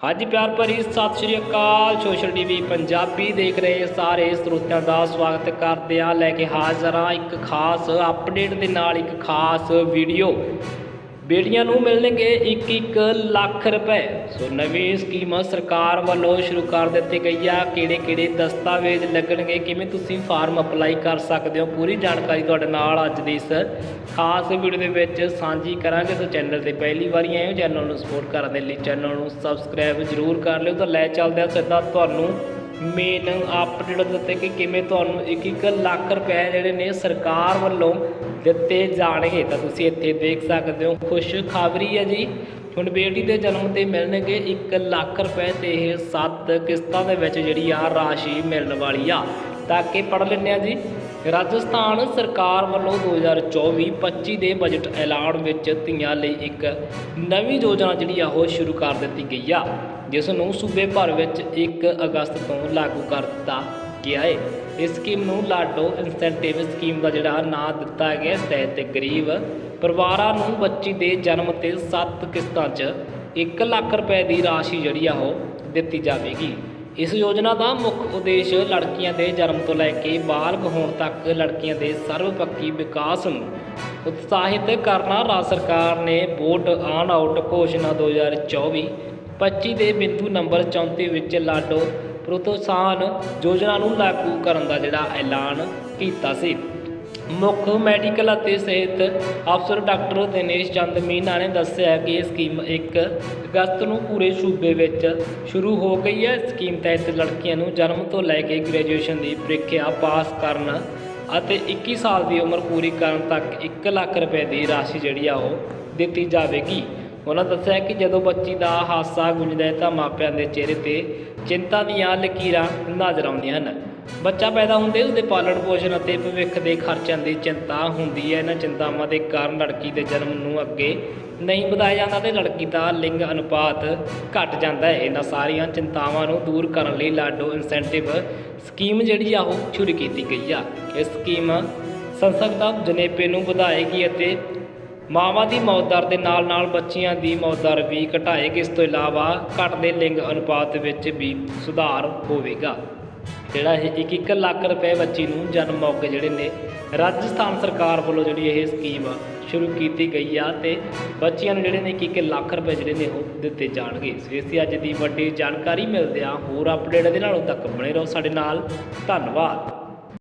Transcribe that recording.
ਹਾਂਜੀ ਪਿਆਰ ਭਰੀ ਸਤਿ ਸ਼੍ਰੀ ਅਕਾਲ, ਸੋਸ਼ਲ ਟੀਵੀ ਪੰਜਾਬੀ ਦੇਖ ਰਹੇ ਸਾਰੇ ਸਰੋਤਿਆਂ ਦਾ ਸਵਾਗਤ ਕਰਦੇ ਆ ਲੈ ਕੇ ਹਾਜ਼ਰ ਹਾਂ ਇੱਕ ਖਾਸ ਅਪਡੇਟ ਦੇ ਨਾਲ ਇੱਕ ਖਾਸ ਵੀਡੀਓ ਬੇਟੀਆਂ ਨੂੰ ਮਿਲਣਗੇ 1-1 ਲੱਖ ਰੁਪਏ। ਸੋ ਨਵੀਂ ਸਕੀਮ ਸਰਕਾਰ ਵੱਲੋਂ ਸ਼ੁਰੂ ਕਰ ਦਿੱਤੀ ਗਈ ਆ। ਕਿਹੜੇ-ਕਿਹੜੇ ਦਸਤਾਵੇਜ਼ ਲੱਗਣਗੇ? ਕਿਵੇਂ ਤੁਸੀਂ ਫਾਰਮ ਅਪਲਾਈ ਕਰ ਸਕਦੇ ਹੋ? ਪੂਰੀ ਜਾਣਕਾਰੀ ਤੁਹਾਡੇ ਨਾਲ ਅੱਜ ਦੀ ਇਸ ਖਾਸ ਵੀਡੀਓ ਦੇ ਵਿੱਚ ਸਾਂਝੀ ਕਰਾਂਗੇ। ਸੋ ਚੈਨਲ ਤੇ ਪਹਿਲੀ ਵਾਰੀ ਆਏ ਹੋ, ਚੈਨਲ ਨੂੰ ਸਪੋਰਟ ਕਰਨ ਦੇ ਲਈ ਚੈਨਲ ਨੂੰ ਸਬਸਕ੍ਰਾਈਬ ਜ਼ਰੂਰ ਕਰ ਲਿਓ। ਤਾਂ ਲੈ ਚੱਲਦੇ ਹਾਂ ਸਿੱਧਾ ਤੁਹਾਨੂੰ ਮੇਨ ਅਪਡੇਟ ਦਿੱਤੇ ਕਿ ਕਿਵੇਂ ਤੁਹਾਨੂੰ 1-1 ਲੱਖ ਰੁਪਏ ਜਿਹੜੇ ਨੇ ਸਰਕਾਰ ਵੱਲੋਂ ਦਿੱਤੇ ਜਾਣਗੇ। ਤਾਂ ਤੁਸੀਂ ਇੱਥੇ ਦੇਖ ਸਕਦੇ ਹੋ ਖੁਸ਼ ਖਬਰੀ ਹੈ ਜੀ। ਹੁਣ ਬੇਟੀ ਦੇ ਜਨਮ ਤੇ ਮਿਲਣਗੇ 1 ਲੱਖ ਰੁਪਏ ਤੇ ਇਹ 7 ਕਿਸ਼ਤਾਂ ਦੇ ਵਿੱਚ ਜਿਹੜੀ ਆ ਰਾਸ਼ੀ ਮਿਲਣ ਵਾਲੀ ਆ। ਤਾਂ ਕਿ ਪੜ ਲੈਂਦੇ ਆ ਜੀ। ਰਾਜਸਥਾਨ ਸਰਕਾਰ ਵੱਲੋਂ 2024-25 ਦੇ ਬਜਟ ਐਲਾਨ ਵਿੱਚ ਧੀਆਂ ਲਈ ਇੱਕ ਨਵੀਂ ਯੋਜਨਾ ਜਿਹੜੀ ਆ ਉਹ ਸ਼ੁਰੂ ਕਰ ਦਿੱਤੀ ਗਈ ਆ, ਜਿਸ ਨੂੰ ਸੂਬੇ ਭਰ ਵਿੱਚ 1 ਅਗਸਤ ਤੋਂ ਲਾਗੂ ਕਰ ਦਿੱਤਾ ਗਿਆ ਹੈ ਇਸ ਸਕੀਮ ਨੂੰ ਲਾਡੋ ਇਨਸੈਂਟਿਵ ਸਕੀਮ ਦਾ ਜਿਹੜਾ ਨਾਂ ਦਿੱਤਾ ਗਿਆ ਹੈ ਤੇ ਗਰੀਬ ਪਰਿਵਾਰਾਂ ਨੂੰ ਬੱਚੀ ਦੇ ਜਨਮ ਤੇ 7 ਕਿਸ਼ਤਾਂ 'ਚ 1 ਲੱਖ ਰੁਪਏ ਦੀ ਰਾਸ਼ੀ ਜਿਹੜੀ ਆ ਉਹ ਦਿੱਤੀ ਜਾਵੇਗੀ। ਇਸ ਯੋਜਨਾ ਦਾ ਮੁੱਖ ਉਦੇਸ਼ ਲੜਕੀਆਂ ਦੇ ਜਨਮ ਤੋਂ ਲੈ ਕੇ ਬਾਲਗ ਹੋਣ ਤੱਕ ਲੜਕੀਆਂ ਦੇ ਸਰਵਪੱਖੀ ਵਿਕਾਸ ਨੂੰ ਉਤਸ਼ਾਹਿਤ ਕਰਨਾ ਰਾਜ ਸਰਕਾਰ ਨੇ ਵੋਟ ਆਨ ਆਊਟ ਘੋਸ਼ਣਾ 2024 25 ਦੇ ਬਿੰਦੂ ਨੰਬਰ 34 ਵਿੱਚ ਲਾਡੋ ਪ੍ਰੋਤਸਾਹਨ ਯੋਜਨਾ ਨੂੰ ਲਾਗੂ ਕਰਨ ਦਾ ਜਿਹੜਾ ਐਲਾਨ ਕੀਤਾ ਸੀ। ਮੁੱਖ ਮੈਡੀਕਲ ਅਤੇ ਸਿਹਤ ਅਫਸਰ ਡਾਕਟਰ ਦਿਨੇਸ਼ ਚੰਦ ਮੀਨਾ ਨੇ ਦੱਸਿਆ ਕਿ ਇਹ ਸਕੀਮ 1 ਅਗਸਤ ਨੂੰ ਪੂਰੇ ਸੂਬੇ ਵਿੱਚ ਸ਼ੁਰੂ ਹੋ ਗਈ ਹੈ। ਸਕੀਮ ਤਹਿਤ ਲੜਕੀਆਂ ਨੂੰ ਜਨਮ ਤੋਂ ਲੈ ਕੇ ਗ੍ਰੈਜੂਏਸ਼ਨ ਦੀ ਪ੍ਰੀਖਿਆ ਪਾਸ ਕਰਨ ਅਤੇ 21 ਸਾਲ ਦੀ ਉਮਰ ਪੂਰੀ ਕਰਨ ਤੱਕ 1 ਲੱਖ ਰੁਪਏ ਦੀ ਰਾਸ਼ੀ ਜਿਹੜੀ ਆ ਉਹ ਦਿੱਤੀ ਜਾਵੇਗੀ। ਉਹਨਾਂ ਦੱਸਿਆ ਕਿ ਜਦੋਂ ਬੱਚੀ ਦਾ ਹਾਦਸਾ ਗੁੰਜਦਾ ਹੈ ਤਾਂ ਮਾਪਿਆਂ ਦੇ ਚਿਹਰੇ ਤੇ ਚਿੰਤਾ ਦੀਆਂ ਲਕੀਰਾਂ ਨਜ਼ਰ ਆਉਂਦੀਆਂ ਹਨ। ਬੱਚਾ ਪੈਦਾ ਹੁੰਦੇ ਉਸਦੇ ਪਾਲਣ ਪੋਸ਼ਣ ਅਤੇ ਭਵਿੱਖ ਦੇ ਖਰਚਿਆਂ ਦੀ ਚਿੰਤਾ ਹੁੰਦੀ ਹੈ। ਇਹਨਾਂ ਚਿੰਤਾਵਾਂ ਦੇ ਕਾਰਨ ਲੜਕੀ ਦੇ ਜਨਮ ਨੂੰ ਅੱਗੇ ਨਹੀਂ ਵਧਾਇਆ ਜਾਂਦਾ ਤੇ ਲੜਕੀ ਦਾ ਲਿੰਗ ਅਨੁਪਾਤ ਘਟ ਜਾਂਦਾ ਹੈ। ਇਹਨਾਂ ਸਾਰੀਆਂ ਚਿੰਤਾਵਾਂ ਨੂੰ ਦੂਰ ਕਰਨ ਲਈ ਲਾਡੋ ਇਨਸੈਂਟਿਵ ਸਕੀਮ ਜਿਹੜੀ ਆ, ਉਹ ਸ਼ੁਰੂ ਕੀਤੀ ਗਈ ਆ। ਇਹ ਸਕੀਮ ਸੰਸਦ ਦਾ ਜਨੇਪੇ ਨੂੰ ਵਧਾਏਗੀ ਅਤੇ ਮਾਵਾਂ ਦੀ ਮੌਤ ਦਰ ਦੇ ਨਾਲ-ਨਾਲ ਬੱਚਿਆਂ ਦੀ ਮੌਤ ਦਰ ਵੀ ਘਟਾਏਗੀ। ਇਸ ਤੋਂ ਇਲਾਵਾ ਘਟਦੇ ਲਿੰਗ ਅਨੁਪਾਤ ਵਿੱਚ ਵੀ ਸੁਧਾਰ ਹੋਵੇਗਾ। ਜਿਹੜਾ ਇਹ 1-1 ਲੱਖ ਰੁਪਏ ਬੱਚੀ ਨੂੰ ਜਨਮ ਮੌਕੇ ਜਿਹੜੇ ਨੇ, ਰਾਜਸਥਾਨ ਸਰਕਾਰ ਵੱਲੋਂ ਜਿਹੜੀ ਇਹ ਸਕੀਮ ਸ਼ੁਰੂ ਕੀਤੀ ਗਈ ਆ ਤੇ ਬੱਚਿਆਂ ਨੂੰ ਜਿਹੜੇ ਨੇ 1-1 ਲੱਖ ਰੁਪਏ ਜਿਹੜੇ ਨੇ ਉਹ ਦਿੱਤੇ ਜਾਣਗੇ। ਸੋ ਇਸ ਦੀ ਅੱਜ ਦੀ ਵੱਡੀ ਜਾਣਕਾਰੀ ਮਿਲਦੇ ਆ ਹੋਰ ਅਪਡੇਟ ਦੇ ਨਾਲ ਉਦੋਂ ਤੱਕ ਬਣੇ ਰਹੋ ਸਾਡੇ ਨਾਲ। ਧੰਨਵਾਦ।